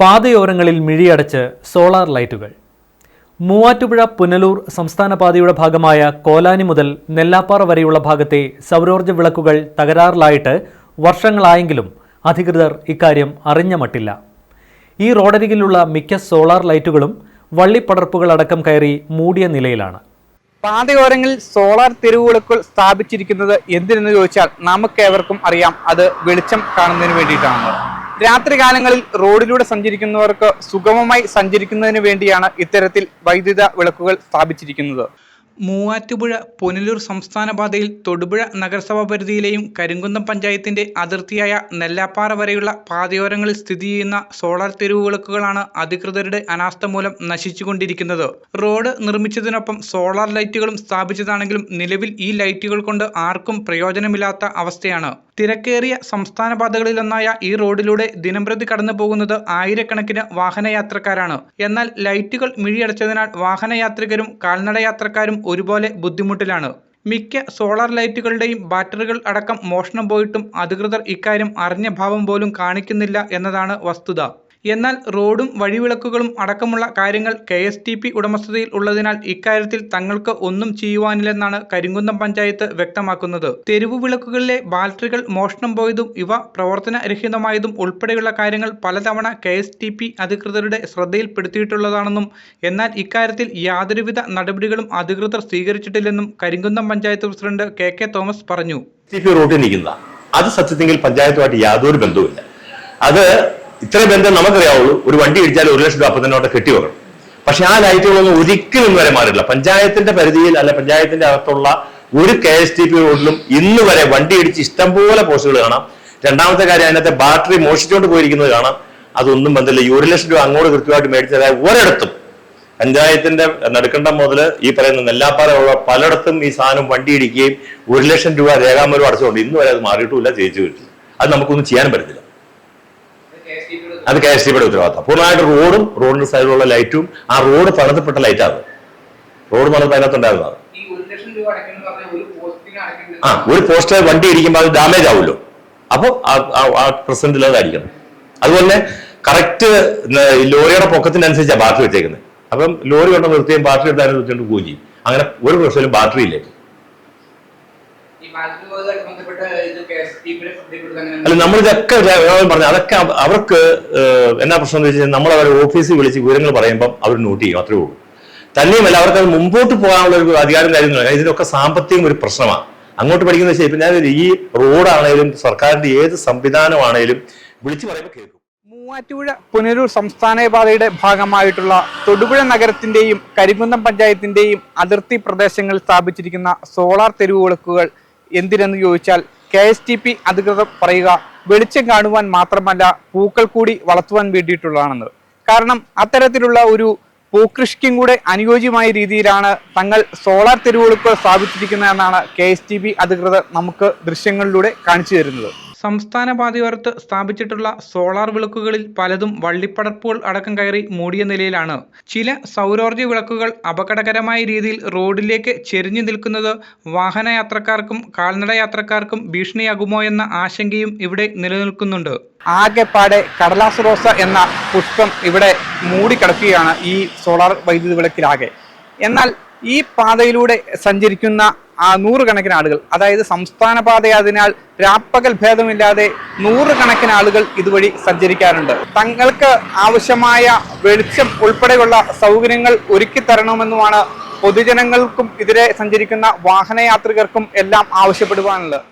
പാതയോരങ്ങളിൽ മിഴിയടച്ച് solar ലൈറ്റുകൾ. മൂവാറ്റുപുഴ പുനലൂർ സംസ്ഥാന പാതയുടെ ഭാഗമായ കോലാനി മുതൽ നെല്ലാപ്പാറ വരെയുള്ള ഭാഗത്തെ സൗരോർജ വിളക്കുകൾ തകരാറിലായിട്ട് വർഷങ്ങളായെങ്കിലും അധികൃതർ ഇക്കാര്യം അറിഞ്ഞ മട്ടില്ല. ഈ റോഡരികിലുള്ള മിക്ക സോളാർ ലൈറ്റുകളും വള്ളിപ്പടർപ്പുകൾ അടക്കം കയറി മൂടിയ നിലയിലാണ്. പാതയോരങ്ങളിൽ സോളാർ തെരുവുവിളക്കുകൾ സ്ഥാപിച്ചിരിക്കുന്നത് എന്തിനെന്ന് ചോദിച്ചാൽ നമുക്കേവർക്കും അറിയാം. അത് വെളിച്ചം കാണുന്നതിന് വേണ്ടിയിട്ടാണ്. രാത്രികാലങ്ങളിൽ റോഡിലൂടെ സഞ്ചരിക്കുന്നവർക്ക് സുഗമമായി സഞ്ചരിക്കുന്നതിന് വേണ്ടിയാണ് ഇത്തരത്തിൽ വൈദ്യുത വിളക്കുകൾ സ്ഥാപിച്ചിരിക്കുന്നത്. മൂവാറ്റുപുഴ പുനലൂർ സംസ്ഥാന പാതയിൽ തൊടുപുഴ നഗരസഭാ പരിധിയിലെയും കരിങ്കുന്നം പഞ്ചായത്തിന്റെ അതിർത്തിയായ നെല്ലാപ്പാറ വരെയുള്ള പാതയോരങ്ങളിൽ സ്ഥിതി ചെയ്യുന്ന സോളാർ തെരുവുവിളക്കുകളാണ് അധികൃതരുടെ അനാസ്ഥ മൂലം നശിച്ചുകൊണ്ടിരിക്കുന്നത്. റോഡ് നിർമ്മിച്ചതിനൊപ്പം സോളാർ ലൈറ്റുകളും സ്ഥാപിച്ചതാണെങ്കിലും നിലവിൽ ഈ ലൈറ്റുകൾ കൊണ്ട് ആർക്കും പ്രയോജനമില്ലാത്ത അവസ്ഥയാണ്. തിരക്കേറിയ സംസ്ഥാന പാതകളിലൊന്നായ ഈ റോഡിലൂടെ ദിനംപ്രതി കടന്നു പോകുന്നത് ആയിരക്കണക്കിന് വാഹനയാത്രക്കാരാണ്. എന്നാൽ ലൈറ്റുകൾ മിഴിയടച്ചതിനാൽ വാഹനയാത്രികരും കാൽനടയാത്രക്കാരും ഒരുപോലെ ബുദ്ധിമുട്ടിലാണ്. മിക്ക സോളാർ ലൈറ്റുകളുടെയും ബാറ്ററികൾ അടക്കം മോഷണം പോയിട്ടും അധികൃതർ ഇക്കാര്യം അറിഞ്ഞ ഭാവം പോലും കാണിക്കുന്നില്ല എന്നതാണ് വസ്തുത. എന്നാൽ റോഡും വഴിവിളക്കുകളും അടക്കമുള്ള കാര്യങ്ങൾ കെ എസ് ടി പി ഉടമസ്ഥതയിൽ ഉള്ളതിനാൽ ഇക്കാര്യത്തിൽ തങ്ങൾക്ക് ഒന്നും ചെയ്യുവാനില്ലെന്നാണ് കരിങ്കുന്നം പഞ്ചായത്ത് വ്യക്തമാക്കുന്നത്. തെരുവു വിളക്കുകളിലെ ബാറ്ററികൾ മോഷണം പോയതും ഇവ പ്രവർത്തനരഹിതമായതും ഉൾപ്പെടെയുള്ള കാര്യങ്ങൾ പലതവണ കെ എസ് ടി പി അധികൃതരുടെ ശ്രദ്ധയിൽപ്പെടുത്തിയിട്ടുള്ളതാണെന്നും എന്നാൽ ഇക്കാര്യത്തിൽ യാതൊരുവിധ നടപടികളും അധികൃതർ സ്വീകരിച്ചിട്ടില്ലെന്നും Karimkunnam panchayat president K K Thomas പറഞ്ഞു. അത് സത്യത്തിൽ പഞ്ചായത്തുമായിട്ട് യാതൊരു ബന്ധവുമില്ല. അത് ഇത്ര ബന്ധം നമുക്കറിയാവുള്ളൂ. ഒരു വണ്ടി ഇടിച്ചാൽ ഒരു ലക്ഷം രൂപ അപ്പം തന്നെ അവിടെ കെട്ടി വെക്കണം. പക്ഷെ ആ ലൈറ്റുകളൊന്നും ഒരിക്കലും വരെ മാറില്ല പഞ്ചായത്തിന്റെ പരിധിയിൽ അല്ല പഞ്ചായത്തിന്റെ അകത്തുള്ള ഒരു കെ എസ് ടി പി റോഡിലും ഇന്ന് വരെ വണ്ടി ഇടിച്ച് ഇഷ്ടംപോലെ പോസ്റ്റുകൾ കാണാം. രണ്ടാമത്തെ കാര്യം അതിനകത്തെ ബാറ്ററി മോഷിച്ചുകൊണ്ട് പോയിരിക്കുന്നത് കാണാം. അതൊന്നും ബന്ധമില്ല. ഈ ഒരു ലക്ഷം രൂപ അങ്ങോട്ട് കൃത്യമായിട്ട് മേടിച്ചതായ ഒരിടത്തും പഞ്ചായത്തിന്റെ നടുക്കണ്ടം മുതൽ ഈ പറയുന്ന നെല്ലാപ്പാറ പലയിടത്തും ഈ സാധനം വണ്ടി ഇടിക്കുകയും ഒരു ലക്ഷം രൂപ രേഖാമൂലം അടച്ചുകൊണ്ട് ഇന്ന് വരെ അത് മാറിയിട്ടുമില്ല ജയിച്ചു കിട്ടില്ല അത് നമുക്കൊന്നും ചെയ്യാൻ പറ്റത്തില്ല. അത് കെ എസ് ടി പിയുടെ ഉത്തരവാദിത്തം. പൂർണമായിട്ട് റോഡും റോഡിന്റെ സൈഡിലുള്ള ലൈറ്റും ആ റോഡ് പണിതപ്പെട്ട ലൈറ്റാണ് റോഡ് പണിത് അതിനകത്തുണ്ടായിരുന്നത് ആ ഒരു പോസ്റ്റർ വണ്ടി ഇരിക്കുമ്പോൾ അത് ഡാമേജ് ആവുമല്ലോ. അപ്പോൾ ആ പ്രസന്റിൽ അത് അടിക്കണം അതുപോലെ കറക്റ്റ് ലോറിയുടെ പൊക്കത്തിനനുസരിച്ചാണ് ബാറ്ററി വെച്ചേക്കുന്നത് അപ്പം ലോറി കൊണ്ട് നിർത്തിയും ബാറ്ററി എടുത്താലും നിർത്തിയിട്ട് പോവുകയും ചെയ്യും. അങ്ങനെ ഒരു പ്രശ്നത്തിലും ബാറ്ററി ഇല്ലേ ഈ ബാറ്ററിയുമായിട്ട് ബന്ധപ്പെട്ട് ഇത് കെ എസ് ടി പിയുടെ ശ്രദ്ധയിൽപ്പെടുത്താൻ അല്ല നമ്മളിതൊക്കെ പറഞ്ഞു അതൊക്കെ അവ- അവർക്ക് എന്നാ പ്രശ്നം എന്ന് വെച്ചാൽ നമ്മൾ അവരെ ഓഫീസിൽ വിളിച്ച് വിവരങ്ങൾ പറയുമ്പോൾ അവർ നോട്ട് ചെയ്യും അത്രേ ഉള്ളൂ. തന്നെയുമല്ല അവർക്ക് അത് മുമ്പോട്ട് പോകാനുള്ള ഒരു അധികാരം കാര്യങ്ങളല്ല ഇതിനൊക്കെ സാമ്പത്തികം ഒരു പ്രശ്നമാണ്. അങ്ങോട്ട് പഠിക്കുന്ന വെച്ചാൽ പിന്നെ ഞാൻ ഈ റോഡാണേലും സർക്കാരിന്റെ ഏത് സംവിധാനമാണേലും വിളിച്ചു പറയുമ്പോൾ കേൾക്കും. മൂവാറ്റുപുഴ പുനരൂർ സംസ്ഥാന പാതയുടെ ഭാഗമായിട്ടുള്ള തൊടുപുഴ നഗരത്തിന്റെയും കരികുന്നം പഞ്ചായത്തിന്റെയും അതിർത്തി പ്രദേശങ്ങളിൽ സ്ഥാപിച്ചിരിക്കുന്ന സോളാർ തെരുവുവിളക്കുകൾ എന്തിനെന്ന് ചോദിച്ചാൽ കെ എസ് ടി പി അധികൃതർ പറയുക വെളിച്ചം കാണുവാൻ മാത്രമല്ല പൂക്കൾ കൂടി വളർത്തുവാൻ വേണ്ടിയിട്ടുള്ളതാണെന്ന്. കാരണം അത്തരത്തിലുള്ള ഒരു പൂക്കൃഷിക്കും കൂടെ അനുയോജ്യമായ രീതിയിലാണ് തങ്ങൾ സോളാർ തെരുവുകൾക്ക് സ്ഥാപിച്ചിരിക്കുന്നതെന്നാണ് കെ എസ് ടി ബി അധികൃതർ നമുക്ക് ദൃശ്യങ്ങളിലൂടെ കാണിച്ചു തരുന്നത്. സംസ്ഥാന പാതയോരത്ത് സ്ഥാപിച്ചിട്ടുള്ള സോളാർ വിളക്കുകളിൽ പലതും വള്ളിപ്പടർപ്പുകൾ അടക്കം കയറി മൂടിയ നിലയിലാണ്. ചില സൗരോർജ വിളക്കുകൾ അപകടകരമായ രീതിയിൽ റോഡിലേക്ക് ചെരിഞ്ഞു നിൽക്കുന്നത് വാഹനയാത്രക്കാർക്കും കാൽനട യാത്രക്കാർക്കും ഭീഷണിയാകുമോ എന്ന ആശങ്കയും ഇവിടെ നിലനിൽക്കുന്നുണ്ട്. ആകെപ്പാടെ കടലാസ് റോസ എന്ന പുഷ്പം ഇവിടെ മൂടിക്കിടക്കുകയാണ് ഈ സോളാർ വൈദ്യുതി വിളക്കിലാകെ. എന്നാൽ ഈ പാതയിലൂടെ സഞ്ചരിക്കുന്ന നൂറുകണക്കിന് ആളുകൾ അതായത് സംസ്ഥാന പാതയായതിനാൽ രാപ്പകൽ ഭേദമില്ലാതെ നൂറുകണക്കിന് ആളുകൾ ഇതുവഴി സഞ്ചരിക്കാറുണ്ട്. തങ്ങൾക്ക് ആവശ്യമായ വെളിച്ചം ഉൾപ്പെടെയുള്ള സൗകര്യങ്ങൾ ഒരുക്കി തരണമെന്നുമാണ് പൊതുജനങ്ങൾക്കും ഇതിലെ സഞ്ചരിക്കുന്ന വാഹനയാത്രികർക്കും എല്ലാം ആവശ്യപ്പെടുവാനുള്ളത്.